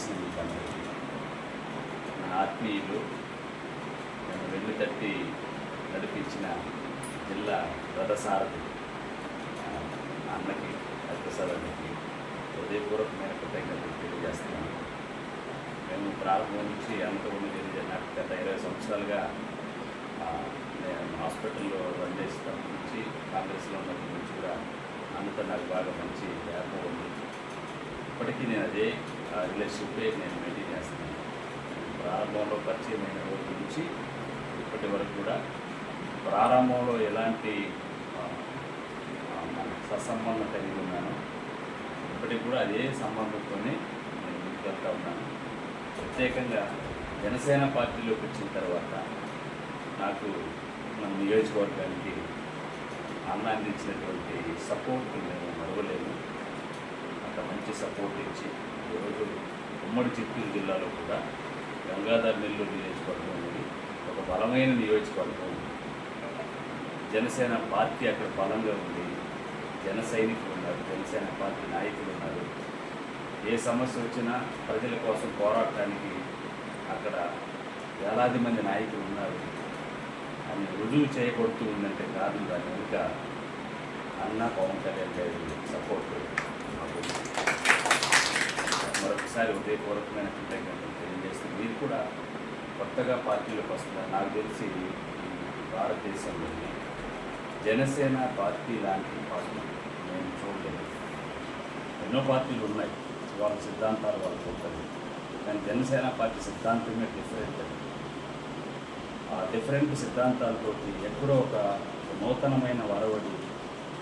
ఇచ్చేసిన మీకు అందరికీ ఆత్మీయులు నన్ను వెన్ను తట్టి నడిపించిన జిల్లా రథసారథి అన్నకి హరిప్రసాద్ అన్నకి హృదయపూర్వకమైన కృతజ్ఞతలు తెలియజేస్తున్నాను. మేము ప్రారంభం నుంచి అనంతపురం జరిగే నాకు గత ఇరవై సంవత్సరాలుగా నేను హాస్పిటల్లో రన్ చేసినప్పటి నుంచి కాంగ్రెస్లో ఉన్నప్పటి నుంచి కూడా అన్నతో నాకు బాగా మంచి వ్యాపం ఉంది. ఇప్పటికీ నేను అదే రిలేషన్షిప్ నేను మెయింటైన్ చేస్తున్నాను. ప్రారంభంలో పరిచయం అయిన రోజు నుంచి ఇప్పటి వరకు కూడా ప్రారంభంలో ఎలాంటి సత్సంబంధం కలిగి ఉన్నాను ఇప్పటికి కూడా అదే సంబంధంతోనే నేను ముందుకు ఉన్నాను. ప్రత్యేకంగా జనసేన పార్టీలోకి వచ్చిన తర్వాత నాకు మన నియోజకవర్గానికి అన్న అందించినటువంటి సపోర్ట్ నేను మరవలేను. అంత మంచి సపోర్ట్ ఇచ్చి ఈరోజు ఉమ్మడి చిత్తూరు జిల్లాలో కూడా గంగాధర్ నెల్లూరు నియోజకవర్గం ఉంది ఒక బలమైన నియోజకవర్గం. జనసేన పార్టీ అక్కడ బలంగా ఉంది. జన సైనికులు ఉన్నారు. జనసేన పార్టీ నాయకులు ఉన్నారు. ఏ సమస్య వచ్చినా ప్రజల కోసం పోరాడటానికి అక్కడ వేలాది మంది నాయకులు ఉన్నారు. అని రుజువు చేయకూడుతూ ఉందంటే కారణం దాని వెనుక అన్న పవన్ కళ్యాణ్ గారి సపోర్ట్. మాకు మరొకసారి హృదయపూర్వకమైన కృతజ్ఞతలు తెలియజేస్తుంది మీరు కూడా కొత్తగా పార్టీలోకి వస్తున్నారు. నాకు తెలిసి భారతదేశంలోని జనసేన పార్టీ లాంటి పార్టీ నేను చూడలేదు. ఎన్నో పార్టీలు ఉన్నాయి. వాళ్ళ సిద్ధాంతాలు వాళ్ళు ఉంటుంది కానీ జనసేన పార్టీ సిద్ధాంతమే డిఫరెంట్ ఆ డిఫరెంట్ సిద్ధాంతాలతోటి ఎక్కడో ఒక నూతనమైన వరవడి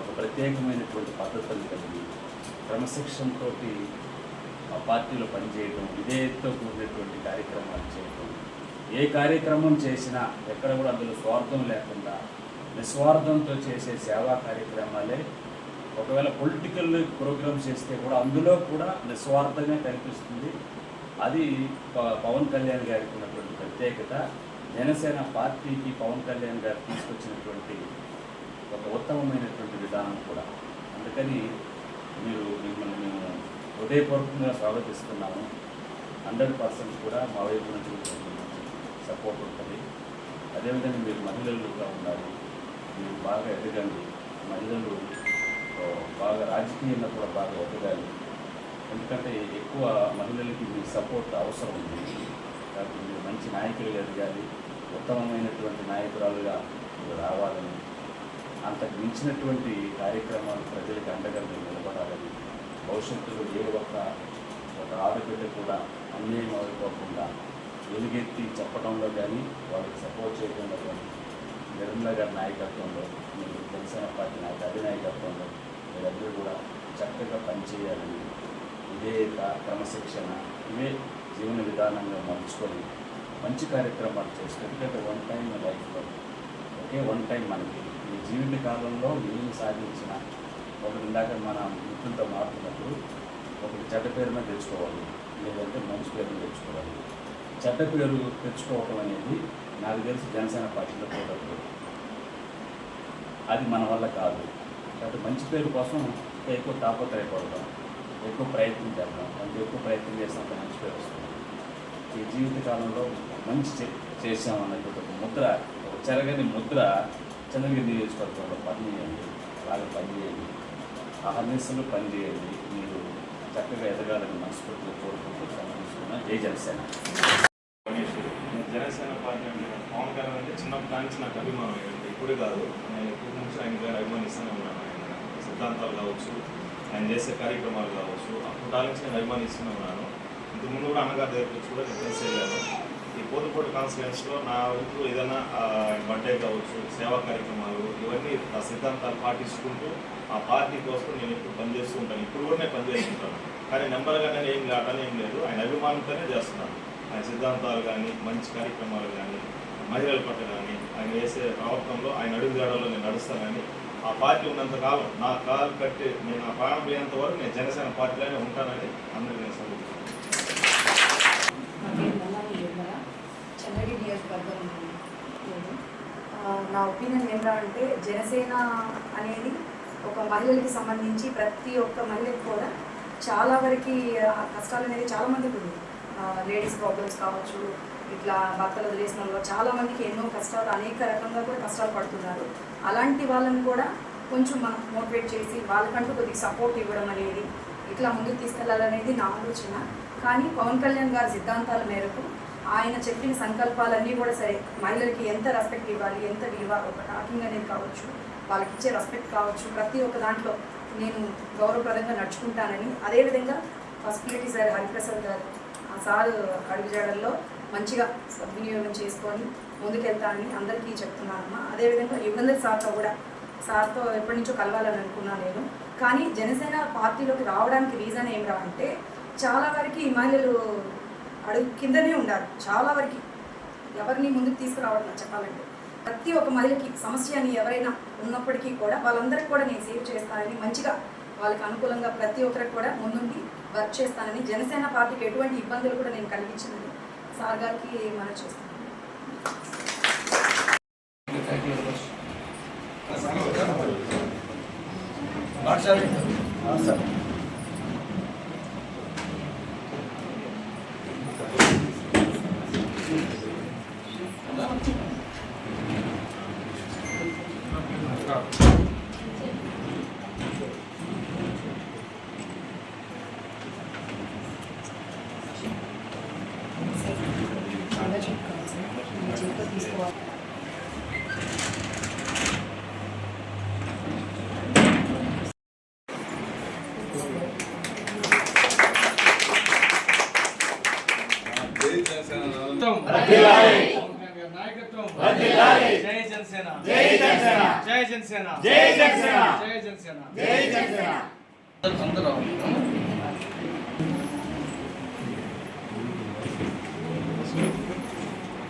ఒక ప్రత్యేకమైనటువంటి పద్ధతులు కలిగి క్రమశిక్షణతోటి ఆ పార్టీలో పనిచేయటం విధేయతతో కూడినటువంటి కార్యక్రమాలు చేయటం. ఏ కార్యక్రమం చేసినా ఎక్కడ కూడా అందులో స్వార్థం లేకుండా నిస్వార్థంతో చేసే సేవా కార్యక్రమాలే. ఒకవేళ పొలిటికల్ ప్రోగ్రామ్స్ చేస్తే కూడా అందులో కూడా నిస్వార్థంగా కనిపిస్తుంది. అది ప- పవన్ కళ్యాణ్ గారికి ఉన్నటువంటి ప్రత్యేకత. జనసేన పార్టీకి పవన్ కళ్యాణ్ గారు తీసుకొచ్చినటువంటి ఒక ఉత్తమమైనటువంటి విధానం కూడా. అందుకని మీరు మిమ్మల్ని మేము హృదయపూర్వకంగా స్వాగతిస్తున్నాము హండ్రెడ్ పర్సెంట్ కూడా మా వైపు నుంచి సపోర్ట్ ఉంటుంది. అదేవిధంగా మీరు మహిళలుగా ఉండాలి. మీరు బాగా ఎదగండి మహిళలు బాగా రాజకీయంగా కూడా బాగా ఎదగాలి. ఎందుకంటే ఎక్కువ మహిళలకి మీ సపోర్ట్ అవసరం ఉంది. కాబట్టి మీరు మంచి నాయకులుగా ఎదగాలి. ఉత్తమమైనటువంటి నాయకురాలుగా మీరు రావాలని. అంతకు మించినటువంటి కార్యక్రమాలు ప్రజలకు అండగా మీరు నిలబడాలని భవిష్యత్తులో ఏ ఒక్క ఒక ఆడబిడ్డ కూడా అన్యాయం అయిపోకుండా వెలుగెత్తి చెప్పడంలో కానీ వాళ్ళకి సపోర్ట్ చేయడంలో కానీ నిర్మల గారి నాయకత్వంలో మీరు జనసేన పార్టీ నాయక అధినాయకత్వంలో మీరందరూ కూడా చక్కగా పనిచేయాలని ఇదే క్రమశిక్షణ ఇవే జీవన విధానంగా మలుచుకొని మంచి కార్యక్రమాలు చేస్తూ ఎందుకంటే వన్ టైం లైఫ్లో ఒకే వన్ టైం మనకి. ఈ జీవిత కాలంలో ఏం సాధించిన ఒకటి ఇందాక మన మిత్రులతో మాట్లాడినప్పుడు ఒకటి చెడ్డ పేరున తెచ్చుకోవాలి లేదంటే మంచి పేరున తెచ్చుకోవాలి. చెడ్డ పేరు తెచ్చుకోవటం అనేది నాకు తెలిసి జనసేన పార్టీలో పోటప్పుడు అది మన వల్ల కాదు. కాబట్టి మంచి పేరు కోసం ఎక్కువ తాపత్రయపడతాం ఎక్కువ ప్రయత్నం చేద్దాం అంత ఎక్కువ ప్రయత్నం చేసినంత మంచి పేరు వస్తుంది. ఈ జీవితకాలంలో మంచి చే- ఒక ముద్ర ఒక చెరగని ముద్ర చంద్రగిరి నియోజకవర్గంలో పనిచేయండి బాగా పనిచేయండి. అహర్నిశలు పనిచేయండి మీరు చక్కగా ఎదగాలని మనస్ఫూర్తిగా కోరుకుంటూ జై జనసేన. నేను జనసేన పార్టీ అంటే పవన్ కళ్యాణ్ అంటే చిన్నప్పటి నుంచి నాకు అభిమానం ఏంటి ఇప్పుడు కాదు. నేను ఎప్పటి నుంచి ఆయన గారు అభిమానిస్తూనే ఉన్నాను ఆయన. సిద్ధాంతాలు కావచ్చు ఆయన చేసే కార్యక్రమాలు కావచ్చు అప్పుడు నుంచి నేను అభిమానిస్తూనే ఉన్నాను. ఇంతకుముందు కూడా అన్నగారి దగ్గర కూడా నేను కలిసి వెళ్ళాను. ఈ పోతుపోటు కాన్స్టిట్యున్స్లో నా వంతు ఏదైనా బర్త్డే కావచ్చు సేవా కార్యక్రమాలు ఇవన్నీ ఆ సిద్ధాంతాలు పాటించుకుంటూ ఆ పార్టీ కోసం నేను ఇప్పుడు పనిచేస్తూ ఉంటాను. ఇప్పుడు కూడా నేను పనిచేస్తుంటాను. కానీ నెంబర్గా నేను ఏం కావడం ఏం లేదు. ఆయన అభిమానంతోనే చేస్తున్నాను ఆయన సిద్ధాంతాలు కానీ మంచి కార్యక్రమాలు కానీ మహిళల పట్ల కానీ ఆయన వేసే ప్రవర్తనలో ఆయన అడుగుజాడలో నేను నడుస్తానని ఆ పార్టీ ఉన్నంత కాలం నా కాలు కట్టి నేను ఆ ప్రాణం పోయేంత వరకు నేను జనసేన పార్టీలోనే ఉంటానని అందరికీ నేను సమర్పిస్తున్నాను. నా ఒపీనియన్ ఏంటంటే అంటే జనసేన అనేది ఒక మహిళలకి సంబంధించి ప్రతి ఒక్క మహిళకి కూడా చాలా వరకు కష్టాలు అనేది చాలా మందికి ఉంది లేడీస్ ప్రాబ్లమ్స్ కావచ్చు ఇట్లా భర్తలు వదిలేసిన వాళ్ళు చాలా మందికి ఎన్నో కష్టాలు అనేక రకంగా కూడా కష్టాలు పడుతున్నారు. అలాంటి వాళ్ళని కూడా కొంచెం మనం మోటివేట్ చేసి వాళ్ళకంటూ కొద్దిగా సపోర్ట్ ఇవ్వడం అనేది ఇట్లా ముందుకు తీసుకెళ్ళాలనేది నా ఆలోచన. కానీ పవన్ కళ్యాణ్ గారి సిద్ధాంతాల మేరకు ఆయన చెప్పిన సంకల్పాలన్నీ కూడా సరే మహిళలకి ఎంత రెస్పెక్ట్ ఇవ్వాలి ఎంత విలువ ఒక టాకింగ్ అనేది కావచ్చు వాళ్ళకి ఇచ్చే రెస్పెక్ట్ కావచ్చు ప్రతి ఒక్క దాంట్లో నేను గౌరవప్రదంగా నడుచుకుంటానని అదేవిధంగా ఫస్ట్ సార్ హరిప్రసాద్ గారు ఆ సార్ అడుగుజాడల్లో మంచిగా సద్వినియోగం చేసుకొని ముందుకెళ్తానని అందరికీ చెప్తున్నానమ్మా. అదేవిధంగా యుగంధర్ సార్తో కూడా సార్తో ఎప్పటి నుంచో కలవాలని అనుకున్నా నేను. కానీ జనసేన పార్టీలోకి రావడానికి రీజన్ ఏమిరా అంటే చాలా వరకు ఈ మహిళలు అడుగు కిందనే ఉండాలి. చాలా వరకు ఎవరిని ముందుకు తీసుకురావడం చెప్పాలంటే. ప్రతి ఒక్క మహిళకి సమస్య అని ఎవరైనా ఉన్నప్పటికీ కూడా వాళ్ళందరికీ కూడా నేను సేవ్ చేస్తానని మంచిగా వాళ్ళకి అనుకూలంగా ప్రతి ఒక్కరికి కూడా ముందుండి వర్క్ చేస్తానని జనసేన పార్టీకి ఎటువంటి ఇబ్బందులు కూడా నేను కలిగించనని సార్ గారికి మనం చేస్తాను సార్. నాయకత్వం జై జనసేన. జై జనసేన. జై జనసేన. జై జనసేన. జై జనసేన. జై జనసేన. అందరూ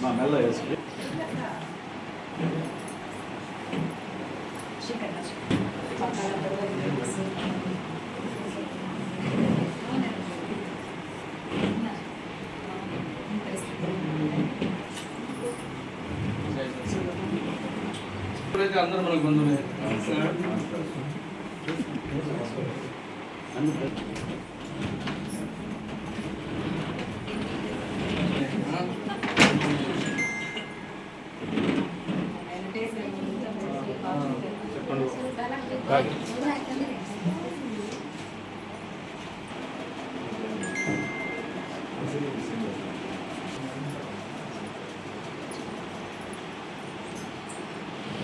మా మెల్ల వేసుకుని ఇప్పుడైతే అందరూ మనకు బంధువులే వెరీ గుడ్ బాగా చేయాలి ఇంకా మహిళలు ముందుకు రావాలి రాబో రోజులు మీవే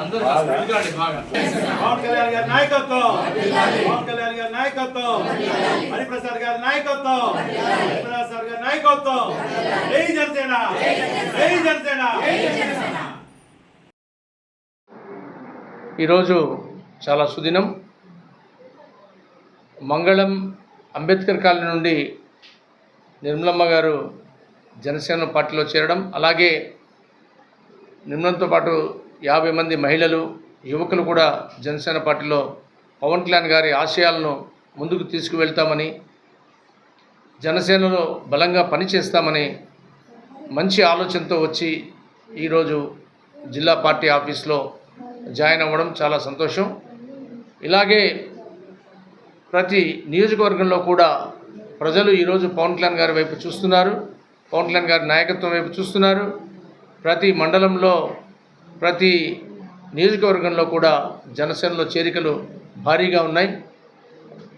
అందరూ బాగా. పవన్ కళ్యాణ్ గారి నాయకత్వం. పవన్ కళ్యాణ్ గారి నాయకత్వం. హరిప్రసాద్ గారి నాయకత్వం. హరిప్రసాద్ గారి నాయకత్వం. జై జనసేన. జై జనసేన. ఈరోజు చాలా సుదినం. మంగళం అంబేద్కర్ కాలనీ నుండి నిర్మలమ్మ గారు జనసేన పార్టీలో చేరడం అలాగే నిర్మలంతో పాటు యాభై మంది మహిళలు యువకులు కూడా జనసేన పార్టీలో పవన్ కళ్యాణ్ గారి ఆశయాలను ముందుకు తీసుకువెళ్తామని జనసేనలో బలంగా పనిచేస్తామని మంచి ఆలోచనతో వచ్చి ఈరోజు జిల్లా పార్టీ ఆఫీస్లో జాయిన్ అవ్వడం చాలా సంతోషం. ఇలాగే ప్రతి నియోజకవర్గంలో కూడా ప్రజలు ఈరోజు పవన్ కళ్యాణ్ గారి వైపు చూస్తున్నారు పవన్ కళ్యాణ్ గారి నాయకత్వం వైపు చూస్తున్నారు. ప్రతి మండలంలో ప్రతి నియోజకవర్గంలో కూడా జనసేనలో చేరికలు భారీగా ఉన్నాయి.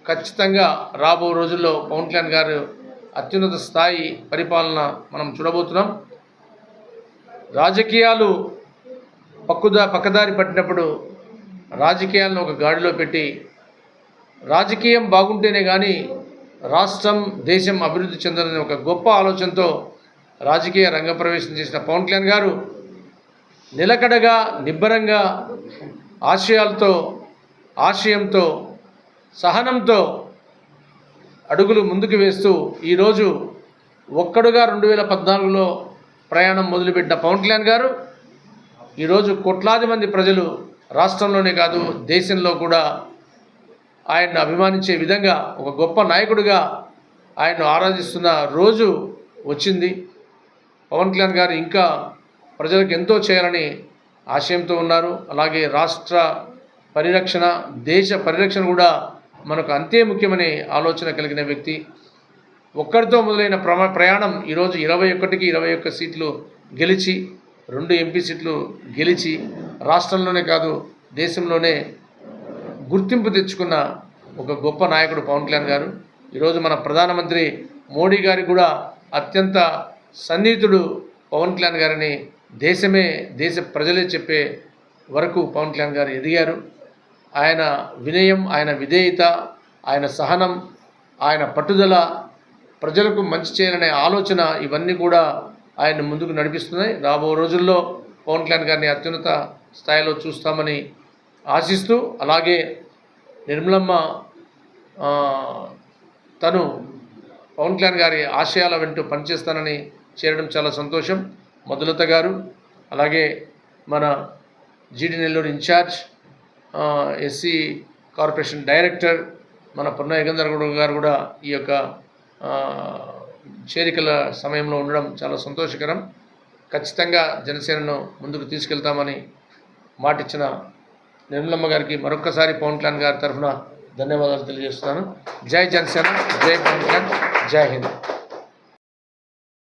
ఖచ్చితంగా రాబో రోజుల్లో పవన్ కళ్యాణ్ గారు అత్యున్నత స్థాయి పరిపాలన మనం చూడబోతున్నాం. రాజకీయాలు పక్కుదా పక్కదారి పట్టినప్పుడు రాజకీయాలను ఒక గాడిలో పెట్టి రాజకీయం బాగుంటేనే కానీ రాష్ట్రం దేశం అభివృద్ధి చెందాలనే ఒక గొప్ప ఆలోచనతో రాజకీయ రంగ ప్రవేశం చేసిన పవన్ కళ్యాణ్ గారు నిలకడగా నిబ్బరంగా ఆశయాలతో ఆశయంతో సహనంతో అడుగులు ముందుకు వేస్తూ ఈరోజు ఒక్కడుగా రెండు వేల పద్నాలుగులో ప్రయాణం మొదలుపెట్టిన పవన్ కళ్యాణ్ గారు ఈరోజు కోట్లాది మంది ప్రజలు రాష్ట్రంలోనే కాదు దేశంలో కూడా ఆయన్ను అభిమానించే విధంగా ఒక గొప్ప నాయకుడిగా ఆయన్ను ఆరాధిస్తున్న రోజు వచ్చింది. పవన్ కళ్యాణ్ గారు ఇంకా ప్రజలకు ఎంతో చేయాలని ఆశయంతో ఉన్నారు. అలాగే రాష్ట్ర పరిరక్షణ దేశ పరిరక్షణ కూడా మనకు అంతే ముఖ్యమనే ఆలోచన కలిగిన వ్యక్తి. ఒక్కరితో మొదలైన ప్రమ ప్రయాణం ఈరోజు ఇరవై ఒకటికి ఇరవై ఒక్క సీట్లు గెలిచి రెండు ఎంపీ సీట్లు గెలిచి రాష్ట్రంలోనే కాదు దేశంలోనే గుర్తింపు తెచ్చుకున్న ఒక గొప్ప నాయకుడు పవన్ కళ్యాణ్ గారు. ఈరోజు మన ప్రధానమంత్రి మోడీ గారికి కూడా అత్యంత సన్నిహితుడు పవన్ కళ్యాణ్ గారిని దేశమే దేశ ప్రజలే చెప్పే వరకు పవన్ కళ్యాణ్ గారు ఎదిగారు. ఆయన వినయం ఆయన విధేయత ఆయన సహనం ఆయన పట్టుదల ప్రజలకు మంచి చేయాలనే ఆలోచన ఇవన్నీ కూడా ఆయన ముందుకు నడిపిస్తున్నాయి. రాబో రోజుల్లో పవన్ కళ్యాణ్ గారిని అత్యున్నత స్థాయిలో చూస్తామని ఆశిస్తూ అలాగే నిర్మలమ్మ తను పవన్ కళ్యాణ్ గారి ఆశయాల వెంటూ పనిచేస్తానని చేరడం చాలా సంతోషం. మధులత గారు అలాగే మన GD Nellore in-charge SC corporation director మన పొన్న గారు కూడా ఈ యొక్క చేరికల సమయంలో ఉండడం చాలా సంతోషకరం. ఖచ్చితంగా జనసేనను ముందుకు తీసుకెళ్తామని మాటిచ్చిన నిర్మలమ్మ గారికి మరొక్కసారి పవన్ కళ్యాణ్ గారి తరఫున ధన్యవాదాలు తెలియజేస్తున్నాను. జై జనసేన జై పవన్ కళ్యాణ్ జై హింద్.